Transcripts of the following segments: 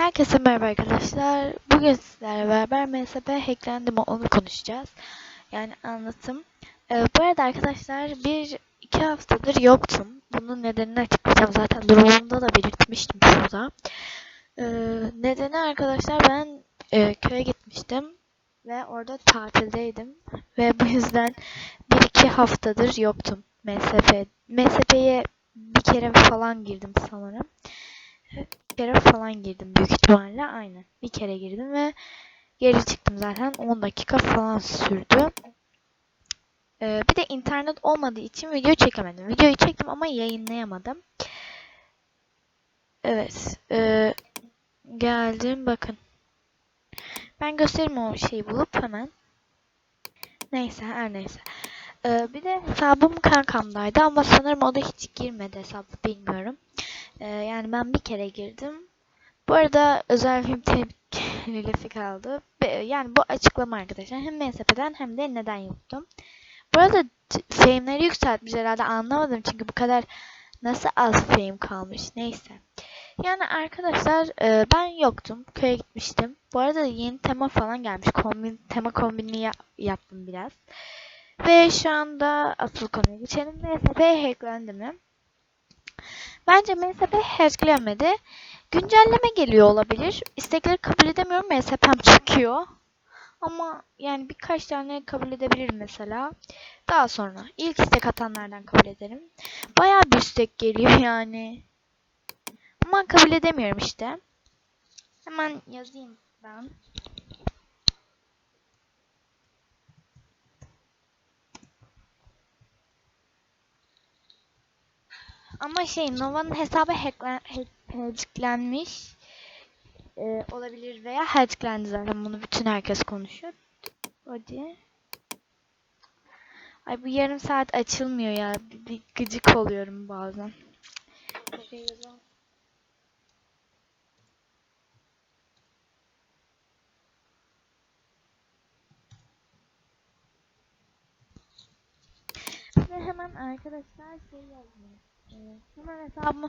Herkese merhaba arkadaşlar. Bugün sizlerle beraber MSP hacklendi mi onu konuşacağız. Yani anlatım. Ee, bu arada arkadaşlar bir iki haftadır yoktum. Bunun nedenini açıklayacağım. Zaten durumumda da belirtmiştim şurada. Ee, nedeni arkadaşlar ben e, köye gitmiştim. Ve orada tatildeydim. Ve bu yüzden bir iki haftadır yoktum MSP. MSP'ye bir kere falan girdim sanırım kere falan girdim büyük ihtimalle. Aynen. Bir kere girdim ve geri çıktım zaten. 10 dakika falan sürdü. Ee, bir de internet olmadığı için video çekemedim. Videoyu çektim ama yayınlayamadım. Evet. E, geldim bakın. Ben göstereyim o şeyi bulup hemen. Neyse her neyse. Ee, bir de hesabım kankamdaydı ama sanırım o da hiç girmedi hesap bilmiyorum. Ee, yani ben bir kere girdim. Bu arada özel film tepkilisi kaldı. Yani bu açıklama arkadaşlar. Hem MSP'den hem de neden yoktum. Bu arada fame'leri yükseltmiş herhalde anlamadım. Çünkü bu kadar nasıl az fame kalmış. Neyse. Yani arkadaşlar e, ben yoktum. Köye gitmiştim. Bu arada yeni tema falan gelmiş. Kombin, tema kombini yaptım biraz. Ve şu anda asıl konuya geçelim. MSP hacklendi mi? Bence MSP hacklenmedi. Güncelleme geliyor olabilir. İstekleri kabul edemiyorum. MSP'm çıkıyor. Ama yani birkaç tane kabul edebilirim mesela. Daha sonra ilk istek atanlardan kabul ederim. Bayağı bir istek geliyor yani. Ama kabul edemiyorum işte. Hemen yazayım ben. Ama şey Nova'nın hesabı hacklen, hacklenmiş ee, olabilir veya hacklendi zaten bunu bütün herkes konuşuyor. Hadi. Ay bu yarım saat açılmıyor ya. Bir, bir gıcık oluyorum bazen. Ve hemen arkadaşlar şey yazmayı Hemen hesabımı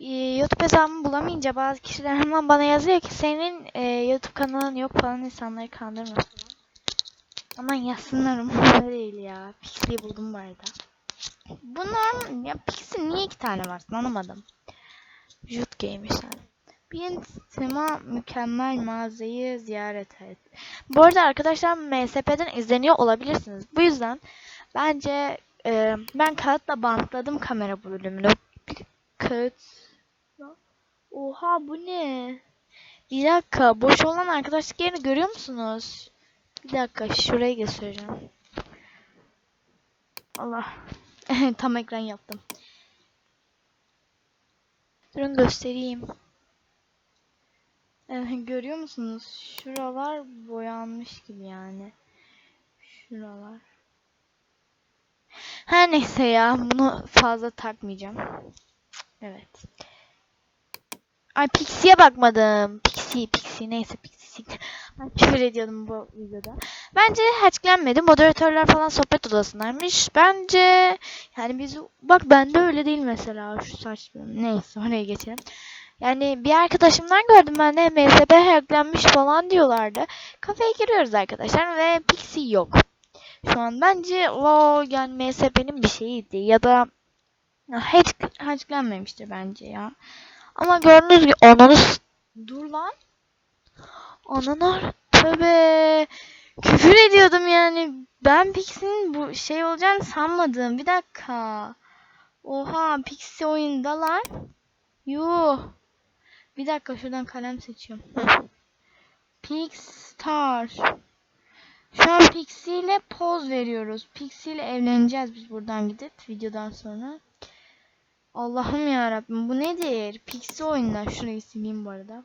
e, YouTube hesabımı bulamayınca bazı kişiler hemen bana yazıyor ki senin e, YouTube kanalın yok falan insanları kandırma. Aman yazsınlar umurumda değil ya. Pixie'yi buldum bu arada. Bunlar ya Pixie niye iki tane var anlamadım. Jut Game sen. Bir tema mükemmel mağazayı ziyaret et. Bu arada arkadaşlar MSP'den izleniyor olabilirsiniz. Bu yüzden bence e, ben kağıtla bantladım kamera bölümünü. Kağıt. Oha bu ne? Bir dakika boş olan arkadaşlık yerini görüyor musunuz? Bir dakika şurayı göstereceğim. Allah. Tam ekran yaptım. Durun göstereyim. Evet, görüyor musunuz? Şuralar boyanmış gibi yani. Şuralar. Her neyse ya bunu fazla takmayacağım. Evet. Ay Pixie'ye bakmadım. Pixie, Pixie neyse Pixie. Ay küfür ediyordum bu videoda. Bence hacklenmedi. Moderatörler falan sohbet odasındaymış. Bence yani biz bak bende öyle değil mesela şu saç neyse oraya geçelim. Yani bir arkadaşımdan gördüm ben de MSB hacklenmiş falan diyorlardı. Kafeye giriyoruz arkadaşlar ve Pixie yok. Şu an bence o yani MSP'nin bir şeyiydi ya da hiç hacklenmemiştir bence ya. Ama gördüğünüz gibi ananı dur lan. Ananar tövbe küfür ediyordum yani. Ben Pixie'nin bu şey olacağını sanmadım. Bir dakika. Oha Pixie oyundalar. Yuh. Bir dakika şuradan kalem seçiyorum. Pixstar. Şu an Pixie ile poz veriyoruz. Pixie ile evleneceğiz biz buradan gidip videodan sonra. Allah'ım ya Rabbim bu nedir? Pixie oyunda şurayı sileyim bu arada.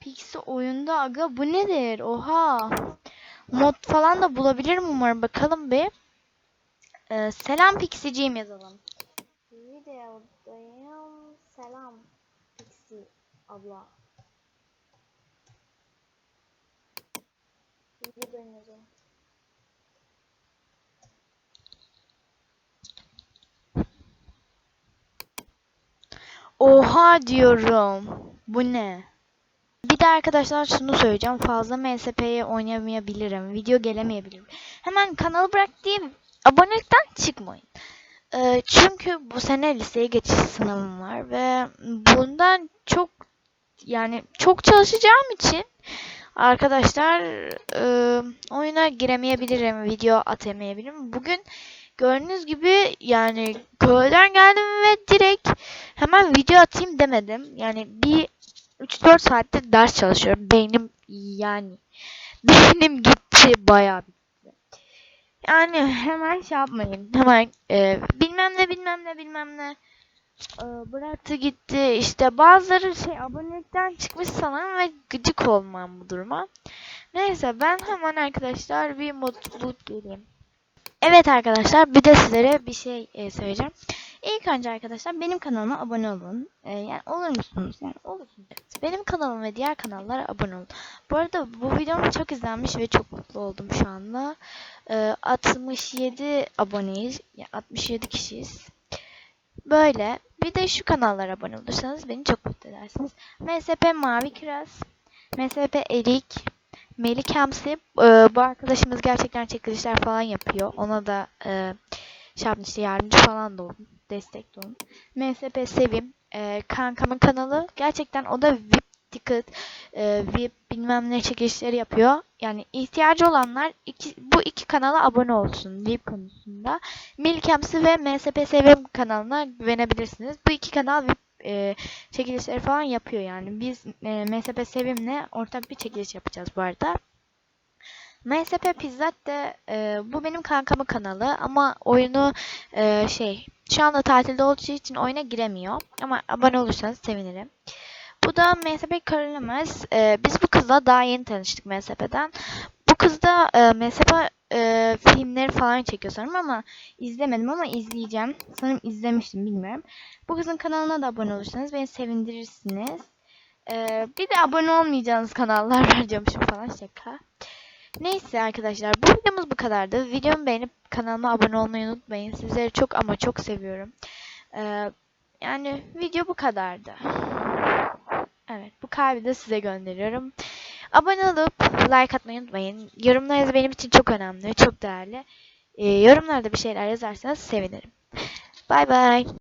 Pixie oyunda aga bu nedir? Oha. Mod falan da bulabilirim umarım. Bakalım bir. Ee, selam Pixie'ciğim yazalım. Videodayım. Selam Pixie abla. Videodayım yazalım. Oha diyorum. Bu ne? Bir de arkadaşlar şunu söyleyeceğim. Fazla MSP'ye oynayamayabilirim. Video gelemeyebilirim. Hemen kanalı bırak diye abonelikten çıkmayın. Ee, çünkü bu sene liseye geçiş sınavım var ve bundan çok yani çok çalışacağım için arkadaşlar e, oyuna giremeyebilirim, video atamayabilirim. Bugün gördüğünüz gibi yani köyden geldim ve direkt hemen video atayım demedim. Yani bir 3-4 saatte ders çalışıyorum. Beynim yani beynim gitti bayağı bitti. Yani hemen şey yapmayın. Hemen e, bilmem ne bilmem ne bilmem ne e, bıraktı gitti. İşte bazıları şey abonelikten çıkmış sanırım ve gıcık olmam bu duruma. Neyse ben hemen arkadaşlar bir mutluluk geleyim. Evet arkadaşlar bir de sizlere bir şey e, söyleyeceğim. İlk önce arkadaşlar benim kanalıma abone olun. E, yani olur musunuz? Yani olursunuz. Benim kanalım ve diğer kanallara abone olun. Bu arada bu videom çok izlenmiş ve çok mutlu oldum şu anda. E, 67 aboneyiz. Yani 67 kişiyiz. Böyle. Bir de şu kanallara abone olursanız beni çok mutlu edersiniz. MSP Mavi Kiraz, MSP Erik, Melik Hamsi. E, bu arkadaşımız gerçekten çekilişler falan yapıyor. Ona da e, şey işte yardımcı falan da olun. Destek de olun. MSP Sevim. E, kankamın kanalı. Gerçekten o da VIP ticket, e, VIP bilmem ne çekilişleri yapıyor. Yani ihtiyacı olanlar iki, bu iki kanala abone olsun VIP konusunda. Milkemsi ve MSP Sevim kanalına güvenebilirsiniz. Bu iki kanal VIP e, çekilişleri falan yapıyor yani. Biz e, MSP Sevim'le ortak bir çekiliş yapacağız bu arada. MSP Pizzat de e, bu benim kankamın kanalı ama oyunu e, şey şu anda tatilde olduğu için oyuna giremiyor. Ama abone olursanız sevinirim. Bu da MSP Karalemez. E, biz bu kızla daha yeni tanıştık MSP'den. Bu kız da e, MSP e, filmleri falan çekiyor sanırım ama izlemedim ama izleyeceğim. Sanırım izlemiştim bilmiyorum. Bu kızın kanalına da abone olursanız beni sevindirirsiniz. E, bir de abone olmayacağınız kanallar var diyormuşum falan şaka. Neyse arkadaşlar bu videomuz bu kadardı. Videomu beğenip kanalıma abone olmayı unutmayın. Sizleri çok ama çok seviyorum. Ee, yani video bu kadardı. Evet bu kalbi de size gönderiyorum. Abone olup like atmayı unutmayın. Yorumlarınız benim için çok önemli, çok değerli. Ee, yorumlarda bir şeyler yazarsanız sevinirim. Bay bay.